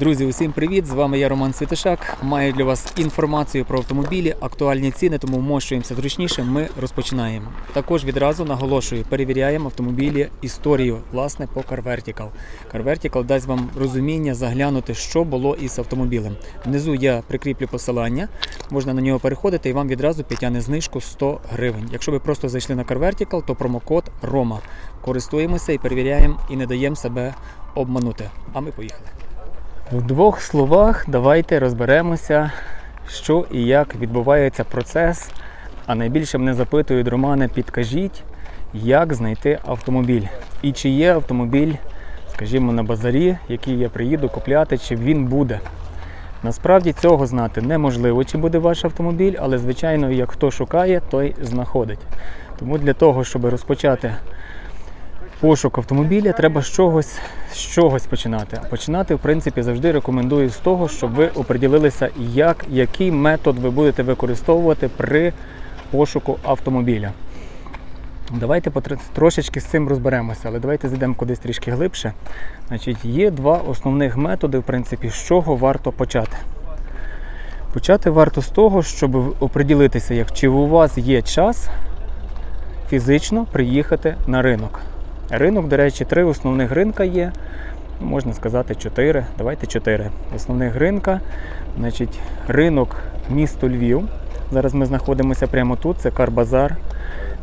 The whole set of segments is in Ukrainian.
Друзі, усім привіт! З вами я Роман Світишак. Маю для вас інформацію про автомобілі, актуальні ціни, тому вмощуємося зручніше. Ми розпочинаємо. Також відразу наголошую, перевіряємо автомобілі історію власне по Car Vertical. Car Vertical дасть вам розуміння заглянути, що було із автомобілем. Внизу я прикріплю посилання, можна на нього переходити і вам відразу підтягне знижку 100 гривень. Якщо ви просто зайшли на Car Vertical, то промокод ROMA. Користуємося і перевіряємо і не даємо себе обманути. А ми поїхали. В двох словах давайте розберемося, що і як відбувається процес. А найбільше мене запитують, Романе, підкажіть, як знайти автомобіль. І чи є автомобіль, скажімо, на базарі, який я приїду купляти, чи він буде. Насправді цього знати неможливо, чи буде ваш автомобіль, але звичайно, як хто шукає, той знаходить. Тому для того, щоб розпочати пошук автомобіля, треба з чогось, з чогось починати. А починати, в принципі, завжди рекомендую з того, щоб ви оприділилися, як, який метод ви будете використовувати при пошуку автомобіля. Давайте трошечки з цим розберемося, але давайте зайдемо кудись трішки глибше. Значить, є два основних методи, в принципі, з чого варто почати. Почати варто з того, щоб оприділитися, як чи у вас є час фізично приїхати на ринок. Ринок, до речі, три основних ринка є. Можна сказати, чотири. Давайте чотири. Основних ринка. Значить, ринок місто Львів. Зараз ми знаходимося прямо тут, це Карбазар.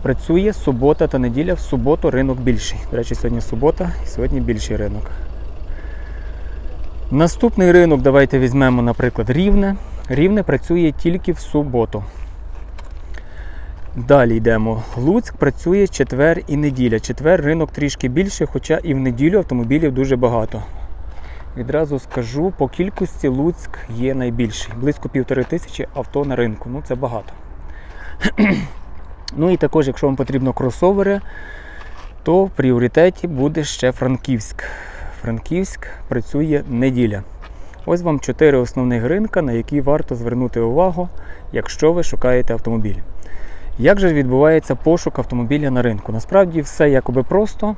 Працює субота та неділя. В суботу ринок більший. До речі, сьогодні субота і сьогодні більший ринок. Наступний ринок давайте візьмемо, наприклад, Рівне. Рівне працює тільки в суботу. Далі йдемо. Луцьк працює четвер і неділя. Четвер ринок трішки більше, хоча і в неділю автомобілів дуже багато. Відразу скажу, по кількості Луцьк є найбільший. Близько півтори тисячі авто на ринку. Ну це багато. ну і також, якщо вам потрібно кросовери, то в пріоритеті буде ще Франківськ. Франківськ працює неділя. Ось вам чотири основних ринка, на які варто звернути увагу, якщо ви шукаєте автомобіль. Як же відбувається пошук автомобіля на ринку? Насправді все якоби просто,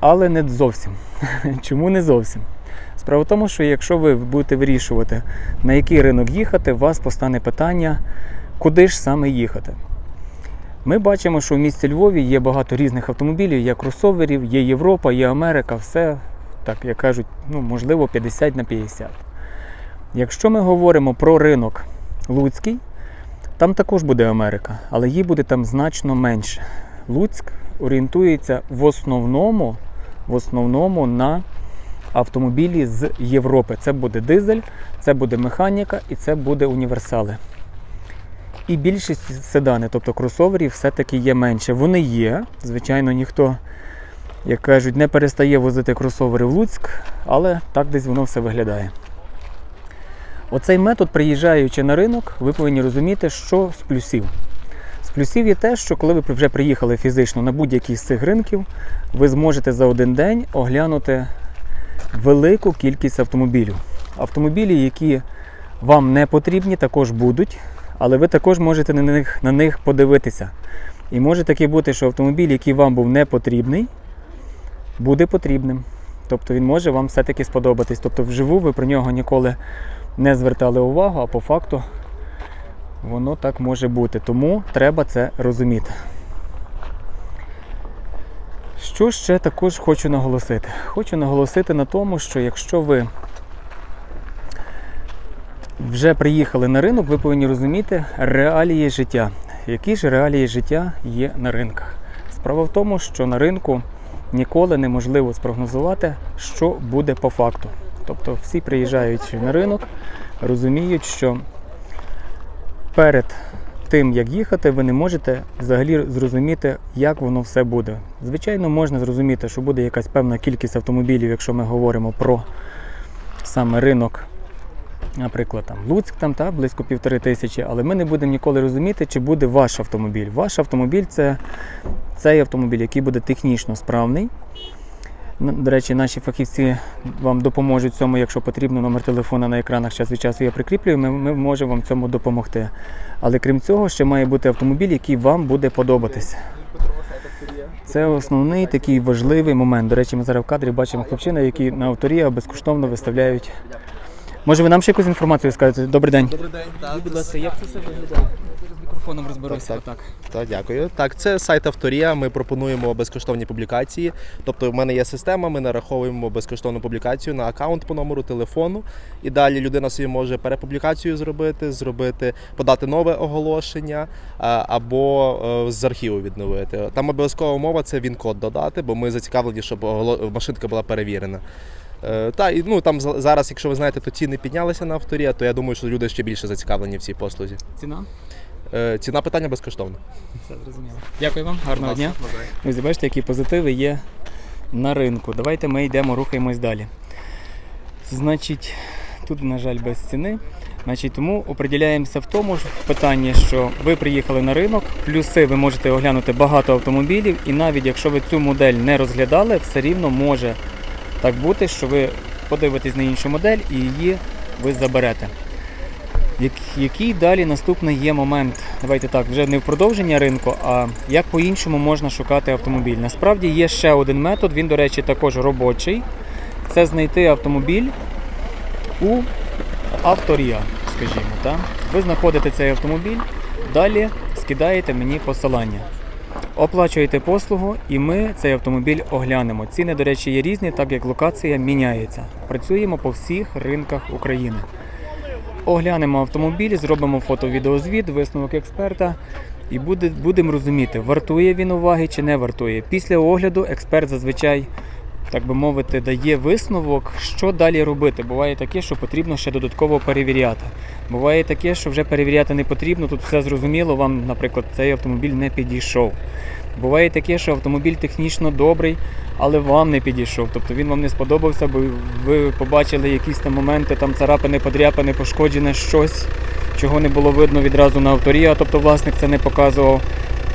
але не зовсім. Чому не зовсім? Справа в тому, що якщо ви будете вирішувати, на який ринок їхати, у вас постане питання, куди ж саме їхати. Ми бачимо, що в місті Львові є багато різних автомобілів, є кросоверів, є Європа, є Америка, все, так як кажуть, ну, можливо, 50 на 50. Якщо ми говоримо про ринок Луцький, там також буде Америка, але її буде там значно менше. Луцьк орієнтується в основному, в основному на автомобілі з Європи. Це буде дизель, це буде механіка і це буде універсали. І більшість седани, тобто кросоверів, все-таки є менше. Вони є. Звичайно, ніхто, як кажуть, не перестає возити кросовери в Луцьк, але так десь воно все виглядає. Оцей метод, приїжджаючи на ринок, ви повинні розуміти, що з плюсів. З плюсів є те, що коли ви вже приїхали фізично на будь-який з цих ринків, ви зможете за один день оглянути велику кількість автомобілів. Автомобілі, які вам не потрібні, також будуть, але ви також можете на них, на них подивитися. І може таки бути, що автомобіль, який вам був не потрібний, буде потрібним. Тобто він може вам все-таки сподобатись. Тобто вживу ви про нього ніколи не звертали увагу, а по факту воно так може бути. Тому треба це розуміти. Що ще також хочу наголосити? Хочу наголосити на тому, що якщо ви вже приїхали на ринок, ви повинні розуміти реалії життя. Які ж реалії життя є на ринках? Справа в тому, що на ринку ніколи неможливо спрогнозувати, що буде по факту. Тобто всі приїжджаючи на ринок, розуміють, що перед тим, як їхати, ви не можете взагалі зрозуміти, як воно все буде. Звичайно, можна зрозуміти, що буде якась певна кількість автомобілів, якщо ми говоримо про саме ринок, наприклад, там Луцьк, там та близько півтори тисячі, але ми не будемо ніколи розуміти, чи буде ваш автомобіль. Ваш автомобіль це цей автомобіль, який буде технічно справний. До речі, наші фахівці вам допоможуть в цьому, якщо потрібно, номер телефона на екранах час від часу я прикріплюю, ми, ми можемо вам в цьому допомогти. Але крім цього, ще має бути автомобіль, який вам буде подобатися. Це основний такий важливий момент. До речі, ми зараз в кадрі бачимо хлопчина, які на авторія безкоштовно виставляють Може, ви нам ще якусь інформацію скажете? Добрий день. Добрий день. Так, Будь ласка, як це все виглядає? З розберуся. Так, Так, так, дякую. Так, це сайт Авторія. Ми пропонуємо безкоштовні публікації. Тобто, в мене є система, ми нараховуємо безкоштовну публікацію на аккаунт по номеру телефону. І далі людина собі може перепублікацію зробити, зробити, подати нове оголошення або е, з архіву відновити. Там обов'язкова умова це він-код додати, бо ми зацікавлені, щоб машинка була перевірена. Е, Та і ну там зараз, якщо ви знаєте, то ціни піднялися на авторія, то я думаю, що люди ще більше зацікавлені в цій послузі. Ціна? Е, Ціна питання безкоштовна. Все зрозуміло. Дякую вам, гарного дня. Друзі, бачите, які позитиви є на ринку. Давайте ми йдемо, рухаємось далі. Значить, тут, на жаль, без ціни. Значить, тому оприділяємося в тому ж питанні, що ви приїхали на ринок, плюси ви можете оглянути багато автомобілів, і навіть якщо ви цю модель не розглядали, все рівно може так бути, що ви подивитесь на іншу модель і її ви заберете. Як- Який далі наступний є момент? Давайте так, вже не в продовження ринку, а як по-іншому можна шукати автомобіль. Насправді є ще один метод, він, до речі, також робочий. Це знайти автомобіль у авторія, скажімо. Так? Ви знаходите цей автомобіль, далі скидаєте мені посилання. Оплачуєте послугу, і ми цей автомобіль оглянемо. Ціни, до речі, є різні, так як локація міняється. Працюємо по всіх ринках України. Оглянемо автомобіль, зробимо фото-відеозвіт, висновок експерта і буде, будемо розуміти, вартує він уваги чи не вартує. Після огляду експерт зазвичай, так би мовити, дає висновок, що далі робити. Буває таке, що потрібно ще додатково перевіряти. Буває таке, що вже перевіряти не потрібно, тут все зрозуміло, вам, наприклад, цей автомобіль не підійшов. Буває таке, що автомобіль технічно добрий, але вам не підійшов. Тобто він вам не сподобався, бо ви побачили якісь там моменти, там царапини, подряпини, пошкоджене щось, чого не було видно відразу на авторі, а тобто власник це не показував.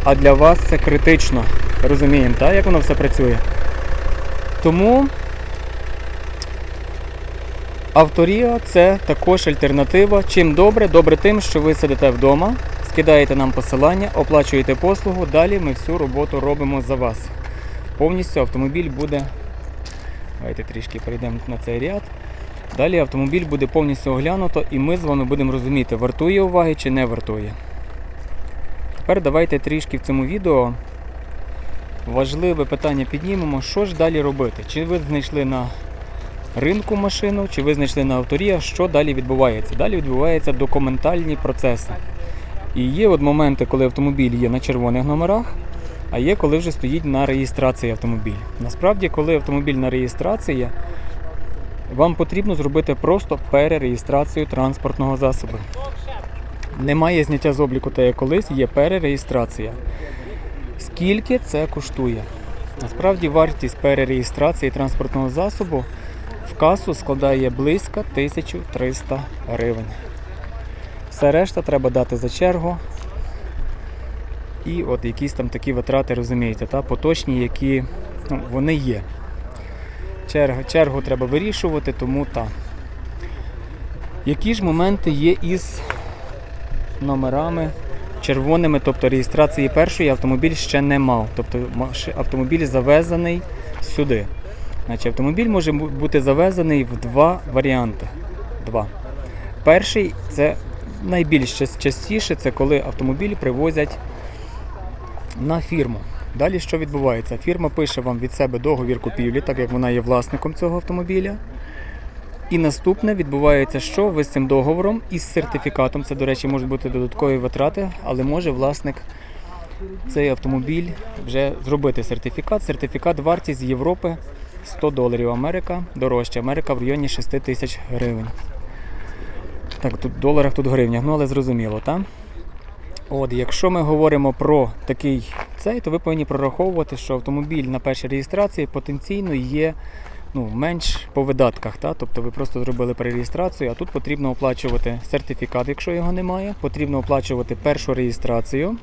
А для вас це критично. Розуміємо, так, як воно все працює. Тому Авторія це також альтернатива. Чим добре? Добре тим, що ви сидите вдома, скидаєте нам посилання, оплачуєте послугу, далі ми всю роботу робимо за вас. Повністю автомобіль буде. Давайте трішки перейдемо на цей ряд. Далі автомобіль буде повністю оглянуто і ми з вами будемо розуміти, вартує уваги чи не вартує. Тепер давайте трішки в цьому відео важливе питання піднімемо, що ж далі робити. Чи ви знайшли на ринку машину, чи ви знайшли на авторія, що далі відбувається? Далі відбуваються документальні процеси. І є от моменти, коли автомобіль є на червоних номерах, а є коли вже стоїть на реєстрації автомобіль. Насправді, коли автомобіль на реєстрації, вам потрібно зробити просто перереєстрацію транспортного засобу. Немає зняття з обліку та як колись, є перереєстрація. Скільки це коштує? Насправді вартість перереєстрації транспортного засобу в касу складає близько 1300 гривень. Все решта треба дати за чергу. І от якісь там такі витрати, розумієте, та, поточні, які ну, вони є. Чергу, чергу треба вирішувати, тому так. Які ж моменти є із номерами червоними, тобто реєстрації першої автомобіль ще не мав. Тобто автомобіль завезений сюди. Значить, автомобіль може бути завезений в два варіанти. Два. Перший це найбільш частіше, це коли автомобіль привозять на фірму. Далі що відбувається? Фірма пише вам від себе договір купівлі, так як вона є власником цього автомобіля. І наступне відбувається, що ви з цим договором і з сертифікатом, це, до речі, можуть бути додаткові витрати, але може власник цей автомобіль вже зробити сертифікат. Сертифікат вартість з Європи 100 доларів. Америка дорожча. Америка в районі 6 тисяч гривень. Так, тут доларах, тут гривнях, ну але зрозуміло, так? От, якщо ми говоримо про такий цей, то ви повинні прораховувати, що автомобіль на першій реєстрації потенційно є ну, менш по видатках. Та? Тобто ви просто зробили перереєстрацію, а тут потрібно оплачувати сертифікат, якщо його немає, потрібно оплачувати першу реєстрацію.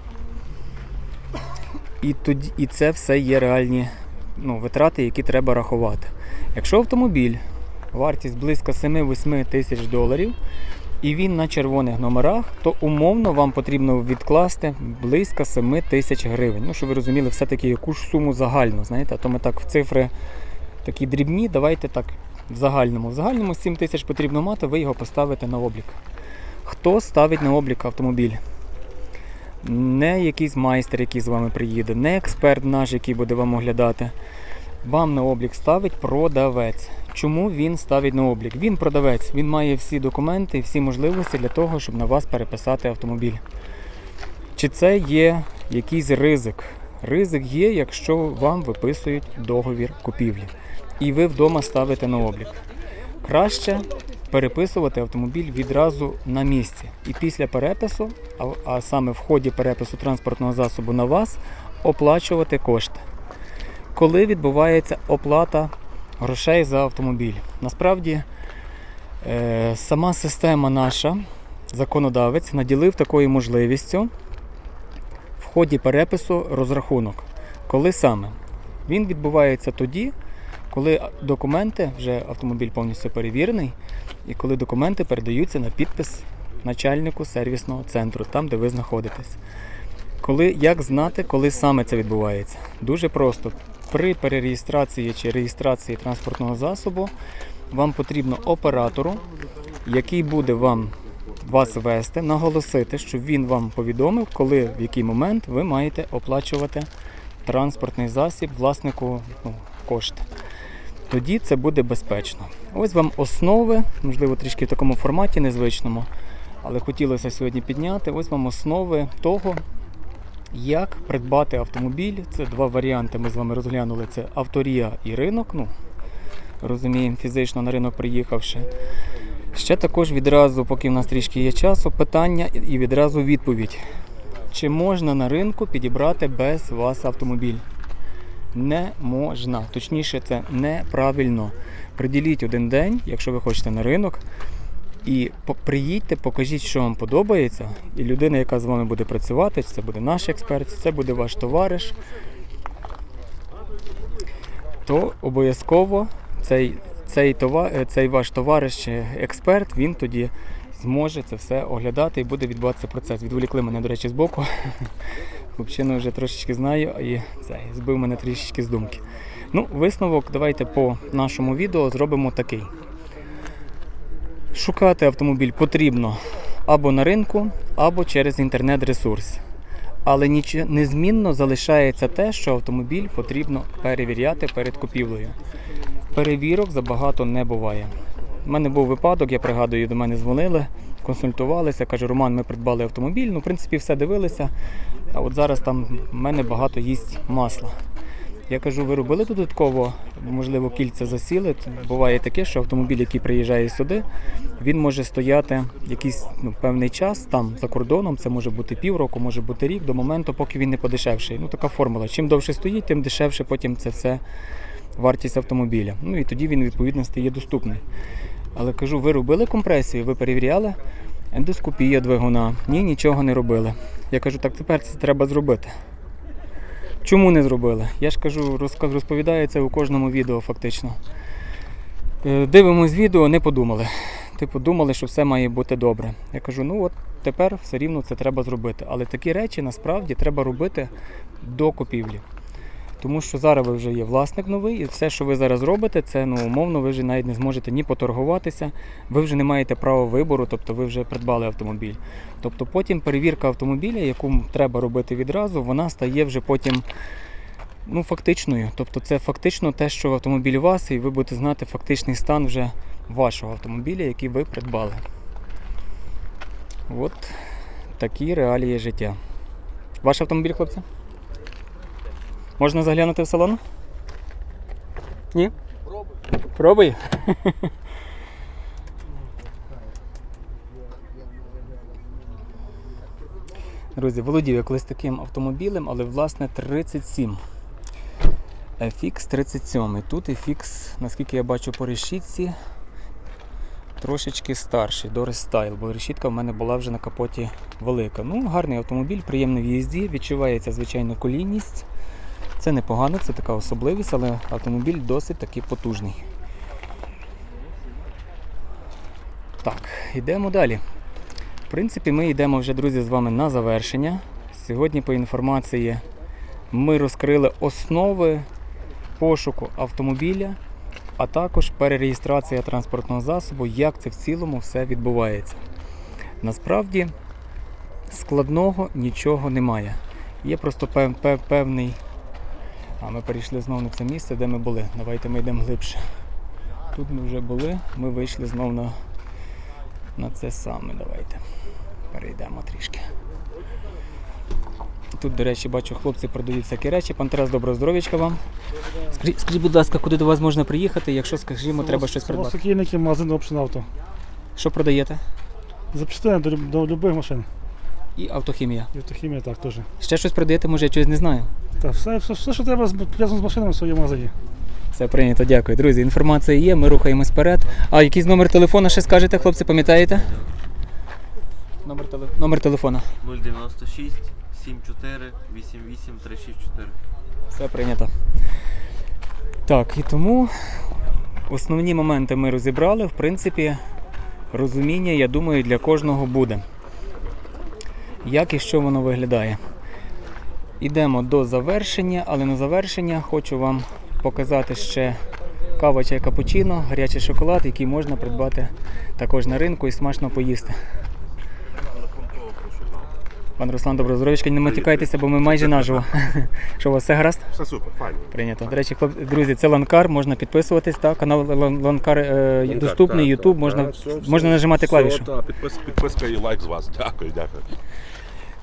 І, тоді, і це все є реальні ну, витрати, які треба рахувати. Якщо автомобіль вартість близько 7-8 тисяч доларів, і він на червоних номерах, то умовно вам потрібно відкласти близько 7 тисяч гривень. Ну, щоб ви розуміли, все-таки яку ж суму загальну, знаєте, а то ми так в цифри такі дрібні, давайте так В загальному. В загальному 7 тисяч потрібно мати, ви його поставите на облік. Хто ставить на облік автомобіль? Не якийсь майстер, який з вами приїде, не експерт наш, який буде вам оглядати. Вам на облік ставить продавець. Чому він ставить на облік? Він продавець, він має всі документи всі можливості для того, щоб на вас переписати автомобіль. Чи це є якийсь ризик? Ризик є, якщо вам виписують договір купівлі і ви вдома ставите на облік. Краще переписувати автомобіль відразу на місці. І після перепису, а, а саме в ході перепису транспортного засобу на вас, оплачувати кошти. Коли відбувається оплата грошей за автомобіль? Насправді е, сама система наша, законодавець, наділив такою можливістю в ході перепису розрахунок. Коли саме? Він відбувається тоді, коли документи, вже автомобіль повністю перевірений, і коли документи передаються на підпис начальнику сервісного центру, там, де ви знаходитесь. Коли, як знати, коли саме це відбувається? Дуже просто. При перереєстрації чи реєстрації транспортного засобу вам потрібно оператору, який буде вам вас вести, наголосити, щоб він вам повідомив, коли в який момент ви маєте оплачувати транспортний засіб власнику ну, кошти. Тоді це буде безпечно. Ось вам основи, можливо, трішки в такому форматі незвичному, але хотілося сьогодні підняти. Ось вам основи того, як придбати автомобіль. Це два варіанти. Ми з вами розглянули: це авторія і ринок. Ну, розуміємо, фізично на ринок приїхавши. Ще також відразу, поки в нас трішки є часу, питання і відразу відповідь. Чи можна на ринку підібрати без вас автомобіль? Не можна. Точніше, це неправильно. Приділіть один день, якщо ви хочете на ринок, і приїдьте, покажіть, що вам подобається. І людина, яка з вами буде працювати, це буде наш експерт, це буде ваш товариш, то обов'язково цей, цей, товар, е, цей ваш товариш експерт, він тоді зможе це все оглядати і буде відбуватися процес. Відволікли мене, до речі, з боку. Хлопчину вже трошечки знаю і це збив мене трішечки з думки. Ну, висновок давайте по нашому відео зробимо такий. Шукати автомобіль потрібно або на ринку, або через інтернет-ресурс. Але незмінно залишається те, що автомобіль потрібно перевіряти перед купівлею. Перевірок забагато не буває. У мене був випадок, я пригадую, до мене дзвонили, консультувалися. Каже, Роман, ми придбали автомобіль. Ну, в принципі, все дивилися. А от зараз там в мене багато їсть масла. Я кажу, ви робили додатково, можливо, кільця засіли. Буває таке, що автомобіль, який приїжджає сюди, він може стояти якийсь ну, певний час там за кордоном. Це може бути півроку, може бути рік, до моменту, поки він не подешевший. Ну така формула. Чим довше стоїть, тим дешевше потім це все вартість автомобіля. Ну і тоді він відповідно стає доступний. Але кажу, ви робили компресію, ви перевіряли? Ендоскопія двигуна. Ні, нічого не робили. Я кажу, так тепер це треба зробити. Чому не зробили? Я ж кажу, розповідаю це у кожному відео фактично. Е, Дивимось відео, не подумали. Типу, думали, що все має бути добре. Я кажу, ну от тепер все рівно це треба зробити. Але такі речі насправді треба робити до купівлі. Тому що зараз ви вже є власник новий, і все, що ви зараз робите, це ну, умовно, ви вже навіть не зможете ні поторгуватися, ви вже не маєте права вибору, тобто ви вже придбали автомобіль. Тобто потім перевірка автомобіля, яку треба робити відразу, вона стає вже потім ну, фактичною. Тобто це фактично те, що автомобіль у вас, і ви будете знати фактичний стан вже вашого автомобіля, який ви придбали. От такі реалії життя. Ваш автомобіль, хлопці? Можна заглянути в салон? Ні? Пробуй. Пробуй. Друзі, володів я колись таким автомобілем, але власне 37. FX 37. Тут FX, наскільки я бачу по решітці, трошечки старший, до рестайл, бо решітка в мене була вже на капоті велика. Ну, гарний автомобіль, приємний в їзді, відчувається звичайно колійність. Це непогано, це така особливість, але автомобіль досить таки потужний. Так, йдемо далі. В принципі, ми йдемо вже, друзі, з вами на завершення. Сьогодні, по інформації, ми розкрили основи пошуку автомобіля, а також перереєстрація транспортного засобу, як це в цілому все відбувається. Насправді складного нічого немає. Є просто пев, пев, певний. А ми перейшли знову на це місце, де ми були. Давайте ми йдемо глибше. Тут ми вже були, ми вийшли знову на, на це саме. Давайте перейдемо трішки. Тут, до речі, бачу, хлопці продають всякі речі. Пан Тарас, доброго здоров'ячка вам. Скажіть, скажіть, будь ласка, куди до вас можна приїхати, якщо, скажімо, треба щось придбати? Сокільники, магазин Option Auto. Що продаєте? Запчастини до, люб- до любих машин. І автохімія. І автохімія так теж. Ще щось продаєте, може, я чогось не знаю. Так, все, все, все, що треба з- пов'язано з машинами, в магазині. Все прийнято, дякую. Друзі, інформація є, ми рухаємось вперед. А якийсь номер телефона ще скажете, хлопці, пам'ятаєте? Номер, теле... номер телефона. 096 74 88 364. Все прийнято. Так, і тому основні моменти ми розібрали. В принципі, розуміння, я думаю, для кожного буде. Як і що воно виглядає. Ідемо до завершення, але на завершення хочу вам показати ще кава чай капучино, гарячий шоколад, який можна придбати також на ринку і смачно поїсти. Пан Руслан, доброго здоров'ячка, не матюкайтеся, бо ми майже наживо. Що у вас все гаразд? Все супер, файно. Прийнято. До речі, хлоп... друзі, це Ланкар, можна підписуватись, так? Канал Ланкар е, доступний, Ютуб, можна, можна нажимати клавішу. підписка і лайк з вас. Дякую, дякую.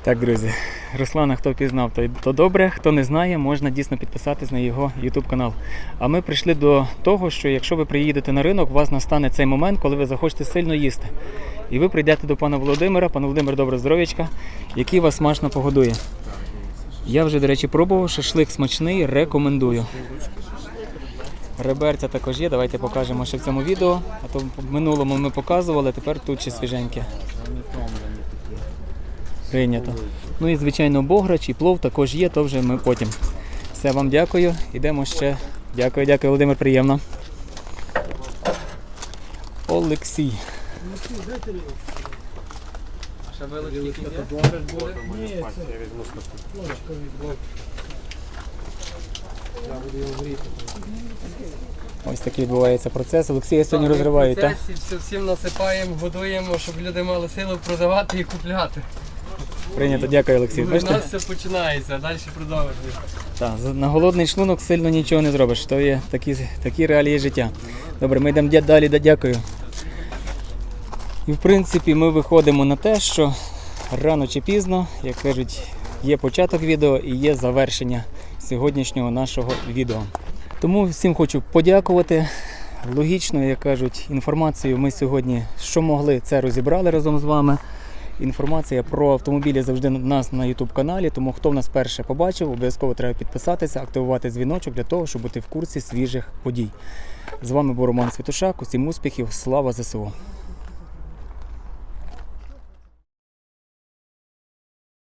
Так, друзі, Руслана, хто пізнав, то, то добре. Хто не знає, можна дійсно підписатись на його YouTube канал. А ми прийшли до того, що якщо ви приїдете на ринок, у вас настане цей момент, коли ви захочете сильно їсти. І ви прийдете до пана Володимира, пан Володимир, добре здоров'ячка, який вас смачно погодує. Я вже, до речі, пробував шашлик смачний, рекомендую. Реберця також є, давайте покажемо ще в цьому відео. А то в минулому ми показували, тепер тут ще свіженьке. Прийнято. Ну і звичайно бограч і плов також є, то вже ми потім. Все, вам дякую. Йдемо ще. Дякую, дякую, Володимир, приємно. Олексій. Ось такий відбувається процес. Олексія сьогодні розриває, так? Всім насипаємо, годуємо, щоб люди мали силу продавати і купляти. Прийнято, дякую, Олексій. У Бачите? нас все починається, а далі продовжуємо. Так, на голодний шлунок сильно нічого не зробиш. То є такі, такі реалії життя. Добре, ми йдемо далі, да- дякую. І в принципі ми виходимо на те, що рано чи пізно, як кажуть, є початок відео і є завершення сьогоднішнього нашого відео. Тому всім хочу подякувати. Логічно, як кажуть, інформацію ми сьогодні, що могли, це розібрали разом з вами. Інформація про автомобілі завжди у нас на YouTube каналі. Тому хто в нас перше побачив, обов'язково треба підписатися, активувати дзвіночок для того, щоб бути в курсі свіжих подій. З вами був Роман Світушак. Усім успіхів, слава ЗСУ!